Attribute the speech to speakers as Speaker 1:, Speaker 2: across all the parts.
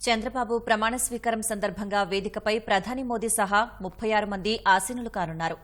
Speaker 1: చంద్రబాబు ప్రమాణ స్వీకారం సందర్భంగా వేదికపై ప్రధాని మోదీ సహా ముప్పై ఆరు మంది ఆసీనులు కానున్నారు.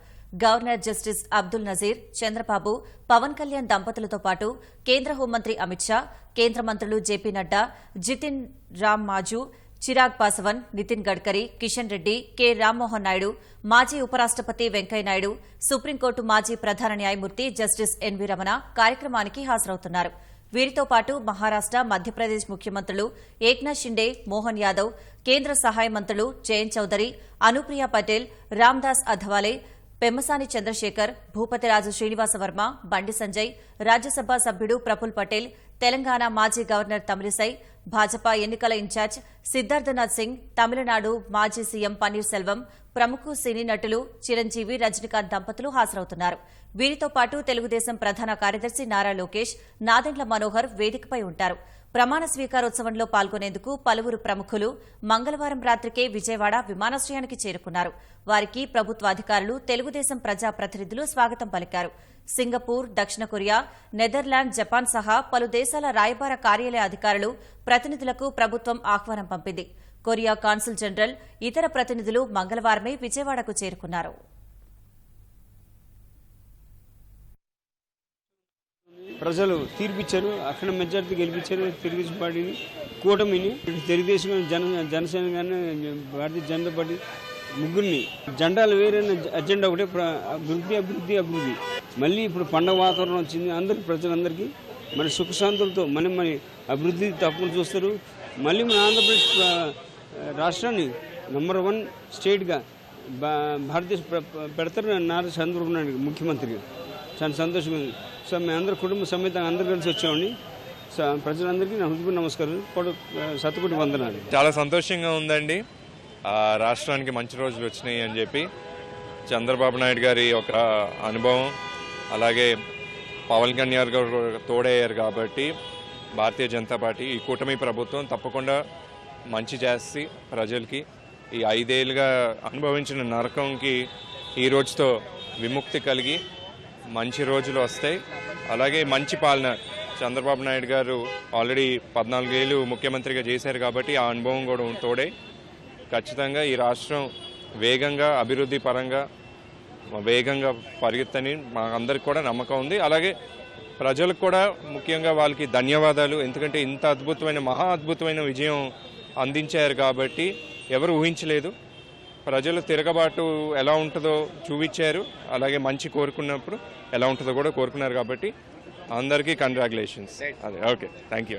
Speaker 1: గవర్నర్ జస్టిస్ అబ్దుల్ నజీర్ చంద్రబాబు పవన్ కళ్యాణ్ దంపతులతో పాటు కేంద్ర హోంమంత్రి అమిత్ షా కేంద్ర మంత్రులు జేపీ నడ్డా జితిన్ రామ్ మాజు చిరాగ్ పాసవాన్ నితిన్ గడ్కరీ కిషన్ రెడ్డి కె రామ్మోహన్ నాయుడు మాజీ ఉపరాష్టపతి వెంకయ్యనాయుడు సుప్రీంకోర్టు మాజీ ప్రధాన న్యాయమూర్తి జస్టిస్ ఎన్వీ రమణ కార్యక్రమానికి హాజరవుతున్నారు. వీరితో పాటు మహారాష్ట మధ్యప్రదేశ్ ముఖ్యమంత్రులు ఏక్నాథ్ షిండే మోహన్ యాదవ్ కేంద్ర సహాయ మంత్రులు జయంత్ చౌదరి అనుప్రియ పటేల్ రామ్దాస్ అధవాలే పెమ్మసాని చంద్రశేఖర్ భూపతిరాజు శ్రీనివాసవర్మ బండి సంజయ్ రాజ్యసభ సభ్యుడు ప్రఫుల్ పటేల్ తెలంగాణ మాజీ గవర్నర్ తమిళిసై భాజపా ఎన్నికల ఇన్ఛార్జ్ సిద్దార్థనాథ్ సింగ్ తమిళనాడు మాజీ సీఎం పన్నీర్ సెల్వం ప్రముఖ సినీ నటులు చిరంజీవి రజనీకాంత్ దంపతులు హాజరవుతున్నారు. వీరితో పాటు తెలుగుదేశం ప్రధాన కార్యదర్శి నారా లోకేష్ నాదెండ్ల మనోహర్ వేదికపై ఉంటారు. ప్రమాణ స్వీకారోత్సవంలో పాల్గొనేందుకు పలువురు ప్రముఖులు మంగళవారం రాత్రికే విజయవాడ విమానాశ్రయానికి చేరుకున్నారు. వారికి ప్రభుత్వ అధికారులు తెలుగుదేశం ప్రజా ప్రతినిధులు స్వాగతం పలికారు. సింగపూర్ దక్షిణ కొరియా నెదర్లాండ్ జపాన్ సహా పలు దేశాల రాయబార కార్యాలయ అధికారులు ప్రతినిధులకు ప్రభుత్వం ఆహ్వానం పంపింది. కొరియా కాన్సుల్ జనరల్ ఇతర ప్రతినిధులు మంగళవారమే విజయవాడకు చేరుకున్నారు.
Speaker 2: ప్రజలు తీర్పిచ్చారు అక్కడ మెజార్టీ గెలిపించారు తెలుగుదేశం పార్టీని కూటమిని తెలుగుదేశం జన జనసేన కానీ భారతీయ జనతా పార్టీ ముగ్గురిని. జెండాలు వేరైన అజెండా ఒకటే అభివృద్ధి అభివృద్ధి అభివృద్ధి. మళ్ళీ ఇప్పుడు పండగ వాతావరణం వచ్చింది అందరి ప్రజలందరికీ మన సుఖశాంతులతో మన మన అభివృద్ధి తప్పకుండా చూస్తారు. మళ్ళీ మన ఆంధ్రప్రదేశ్ రాష్ట్రాన్ని నెంబర్ వన్ స్టేట్గా భా భారతదేశ పెడతారు నారా చంద్రబాబు నాయుడు ముఖ్యమంత్రిగా చాలా సంతోషంగా ఉంది. సో మేము అందరు కుటుంబ సమేతంగా అందరు కలిసి వచ్చామండి. ప్రజలందరికీ నా హృదయపూర్వ నమస్కారం కొడు సతకుటి వందనాలు.
Speaker 3: చాలా సంతోషంగా ఉందండి. రాష్ట్రానికి మంచి రోజులు వచ్చినాయి అని చెప్పి. చంద్రబాబు నాయుడు గారి ఒక అనుభవం అలాగే పవన్ కళ్యాణ్ గారు తోడయ్యారు కాబట్టి భారతీయ జనతా పార్టీ ఈ కూటమి ప్రభుత్వం తప్పకుండా మంచి చేసి ప్రజలకి ఈ ఐదేళ్ళుగా అనుభవించిన నరకంకి ఈ రోజుతో విముక్తి కలిగి మంచి రోజులు వస్తాయి. అలాగే మంచి పాలన చంద్రబాబు నాయుడు గారు ఆల్రెడీ పద్నాలుగేళ్ళు ముఖ్యమంత్రిగా చేశారు కాబట్టి ఆ అనుభవం కూడా తోడే. ఖచ్చితంగా ఈ రాష్ట్రం వేగంగా అభివృద్ధి పరంగా వేగంగా పరిగెత్తని మా అందరికి కూడా నమ్మకం ఉంది. అలాగే ప్రజలకు కూడా ముఖ్యంగా వాళ్ళకి ధన్యవాదాలు. ఎందుకంటే ఇంత అద్భుతమైన మహా అద్భుతమైన విజయం అందించారు కాబట్టి ఎవరు ఊహించలేదు. ప్రజలు తిరగబాటు ఎలా ఉంటుందో చూపించారు. అలాగే మంచి కోరుకున్నప్పుడు ఎలా ఉంటుందో కూడా కోరుకున్నారు కాబట్టి అందరికీ కంగ్రాచులేషన్స్ అదే ఓకే థ్యాంక్ యూ